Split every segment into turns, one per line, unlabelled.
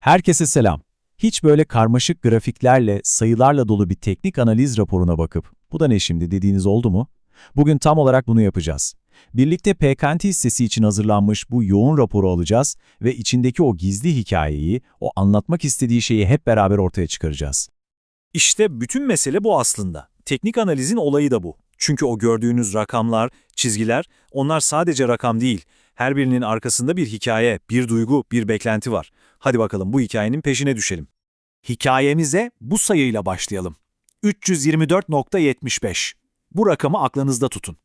Herkese selam. Hiç böyle karmaşık grafiklerle, sayılarla dolu bir teknik analiz raporuna bakıp, bu da ne şimdi dediğiniz oldu mu? Bugün tam olarak bunu yapacağız. Birlikte PKNT hissesi için hazırlanmış bu yoğun raporu alacağız ve içindeki o gizli hikayeyi, o anlatmak istediği şeyi hep beraber ortaya çıkaracağız.
İşte bütün mesele bu aslında. Teknik analizin olayı da bu. Çünkü o gördüğünüz rakamlar, çizgiler, onlar sadece rakam değil. Her birinin arkasında bir hikaye, bir duygu, bir beklenti var. Hadi bakalım bu hikayenin peşine düşelim. Hikayemize bu sayıyla başlayalım. 324.75. Bu rakamı aklınızda tutun.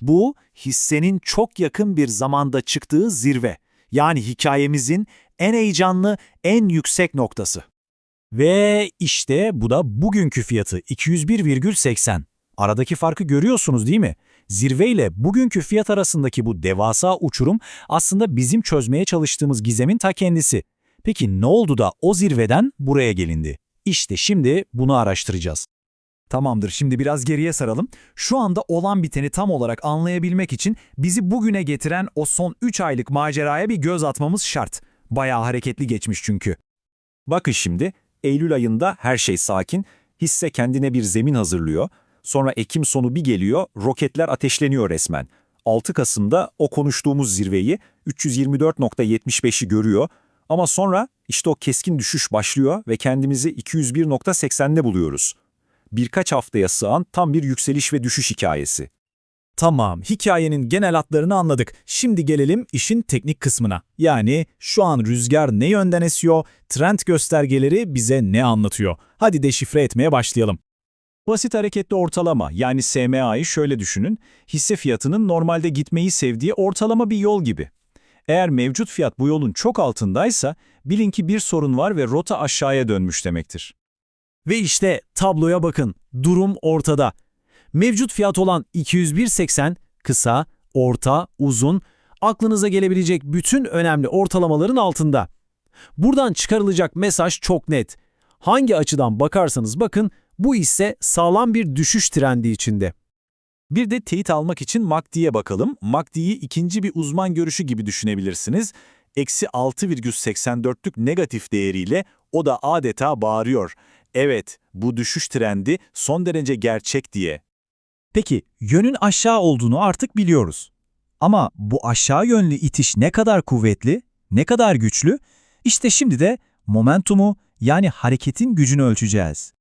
Bu, hissenin çok yakın bir zamanda çıktığı zirve. Yani hikayemizin en heyecanlı, en yüksek noktası.
Ve işte bu da bugünkü fiyatı 201,80. Aradaki farkı görüyorsunuz değil mi? Zirve ile bugünkü fiyat arasındaki bu devasa uçurum aslında bizim çözmeye çalıştığımız gizemin ta kendisi. Peki ne oldu da o zirveden buraya gelindi? İşte şimdi bunu araştıracağız. Tamamdır, şimdi biraz geriye saralım. Şu anda olan biteni tam olarak anlayabilmek için bizi bugüne getiren o son 3 aylık maceraya bir göz atmamız şart. Bayağı hareketli geçmiş çünkü.
Bakın şimdi, Eylül ayında her şey sakin, hisse kendine bir zemin hazırlıyor. Sonra Ekim sonu bir geliyor, roketler ateşleniyor resmen. 6 Kasım'da o konuştuğumuz zirveyi 324.75'i görüyor. Ama sonra işte o keskin düşüş başlıyor ve kendimizi 201.80'de buluyoruz. Birkaç haftaya sığan tam bir yükseliş ve düşüş hikayesi.
Tamam, hikayenin genel hatlarını anladık. Şimdi gelelim işin teknik kısmına. Yani şu an rüzgar ne yönden esiyor, trend göstergeleri bize ne anlatıyor? Hadi deşifre etmeye başlayalım.
Basit hareketli ortalama yani SMA'yı şöyle düşünün, hisse fiyatının normalde gitmeyi sevdiği ortalama bir yol gibi. Eğer mevcut fiyat bu yolun çok altındaysa bilin ki bir sorun var ve rota aşağıya dönmüş demektir.
Ve işte tabloya bakın, durum ortada. Mevcut fiyat olan 201.80 kısa, orta, uzun, aklınıza gelebilecek bütün önemli ortalamaların altında. Buradan çıkarılacak mesaj çok net. Hangi açıdan bakarsanız bakın bu ise sağlam bir düşüş trendi içinde.
Bir de teyit almak için MACD'ye bakalım. MACD'yi ikinci bir uzman görüşü gibi düşünebilirsiniz. Eksi 6,84'lük negatif değeriyle o da adeta bağırıyor. Evet, bu düşüş trendi son derece gerçek diye.
Peki yönün aşağı olduğunu artık biliyoruz. Ama bu aşağı yönlü itiş ne kadar kuvvetli, ne kadar güçlü? İşte şimdi de momentumu yani hareketin gücünü ölçeceğiz.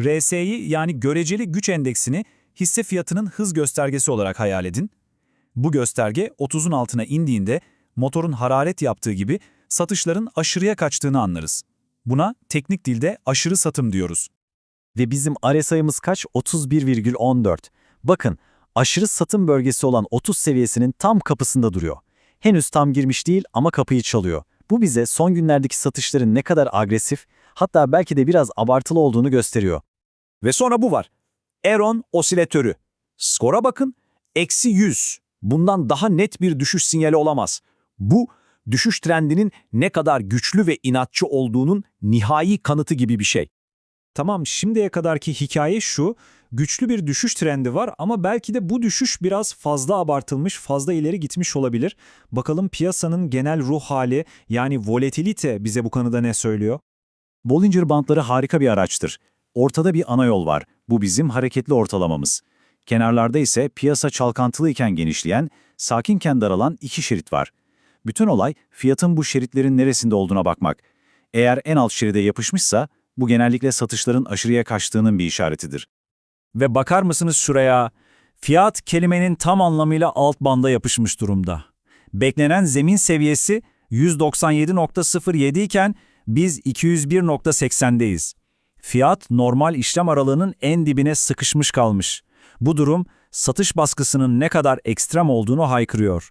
RSI'yi yani göreceli güç endeksini hisse fiyatının hız göstergesi olarak hayal edin. Bu gösterge 30'un altına indiğinde motorun hararet yaptığı gibi satışların aşırıya kaçtığını anlarız. Buna teknik dilde aşırı satım diyoruz.
Ve bizim RSI'miz kaç? 31,14. Bakın, aşırı satım bölgesi olan 30 seviyesinin tam kapısında duruyor. Henüz tam girmiş değil ama kapıyı çalıyor. Bu bize son günlerdeki satışların ne kadar agresif, hatta belki de biraz abartılı olduğunu gösteriyor.
Ve sonra bu var. Eron osilatörü. Skora bakın, eksi 100. Bundan daha net bir düşüş sinyali olamaz. Bu, düşüş trendinin ne kadar güçlü ve inatçı olduğunun nihai kanıtı gibi bir şey. Tamam, şimdiye kadarki hikaye şu, güçlü bir düşüş trendi var ama belki de bu düşüş biraz fazla abartılmış, fazla ileri gitmiş olabilir. Bakalım piyasanın genel ruh hali yani volatilite bize bu konuda ne söylüyor? Bollinger Bandları harika bir araçtır. Ortada bir ana yol var. Bu bizim hareketli ortalamamız. Kenarlarda ise piyasa çalkantılıyken genişleyen, sakinken daralan iki şerit var. Bütün olay fiyatın bu şeritlerin neresinde olduğuna bakmak. Eğer en alt şeride yapışmışsa bu genellikle satışların aşırıya kaçtığının bir işaretidir.
Ve bakar mısınız şuraya? Fiyat kelimenin tam anlamıyla alt banda yapışmış durumda. Beklenen zemin seviyesi 197.07 iken biz 201.80'deyiz. Fiyat normal işlem aralığının en dibine sıkışmış kalmış. Bu durum satış baskısının ne kadar ekstrem olduğunu haykırıyor.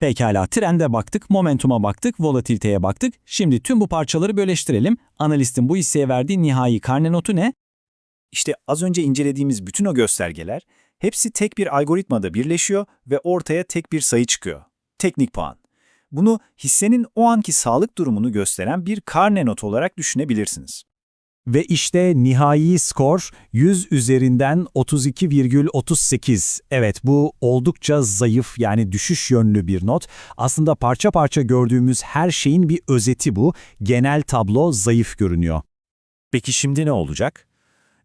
Pekala trende baktık, momentuma baktık, volatiliteye baktık. Şimdi tüm bu parçaları birleştirelim. Analistin bu hisseye verdiği nihai karne notu ne?
İşte az önce incelediğimiz bütün o göstergeler hepsi tek bir algoritmada birleşiyor ve ortaya tek bir sayı çıkıyor. Teknik puan. Bunu hissenin o anki sağlık durumunu gösteren bir karne notu olarak düşünebilirsiniz.
Ve işte nihai skor 100 üzerinden 32,38. Evet bu oldukça zayıf yani düşüş yönlü bir not. Aslında parça parça gördüğümüz her şeyin bir özeti bu. Genel tablo zayıf görünüyor.
Peki şimdi ne olacak?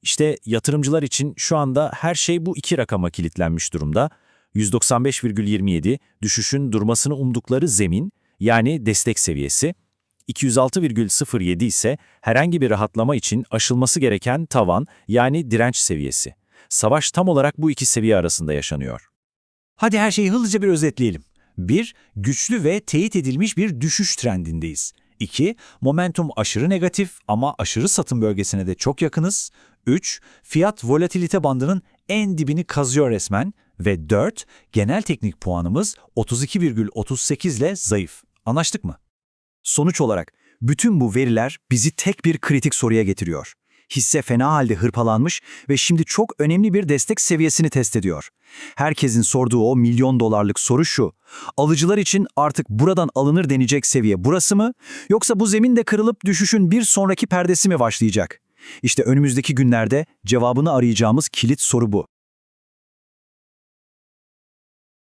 İşte yatırımcılar için şu anda her şey bu iki rakama kilitlenmiş durumda. 195,27 düşüşün durmasını umdukları zemin yani destek seviyesi. 206,07 ise herhangi bir rahatlama için aşılması gereken tavan yani direnç seviyesi. Savaş tam olarak bu iki seviye arasında yaşanıyor.
Hadi her şeyi hızlıca bir özetleyelim. 1. Güçlü ve teyit edilmiş bir düşüş trendindeyiz. 2. Momentum aşırı negatif ama aşırı satım bölgesine de çok yakınız. 3. Fiyat volatilite bandının en dibini kazıyor resmen. Ve 4. Genel teknik puanımız 32,38 ile zayıf. Anlaştık mı?
Sonuç olarak bütün bu veriler bizi tek bir kritik soruya getiriyor. Hisse fena halde hırpalanmış ve şimdi çok önemli bir destek seviyesini test ediyor. Herkesin sorduğu o milyon dolarlık soru şu. Alıcılar için artık buradan alınır denecek seviye burası mı? Yoksa bu zemin de kırılıp düşüşün bir sonraki perdesi mi başlayacak? İşte önümüzdeki günlerde cevabını arayacağımız kilit soru bu.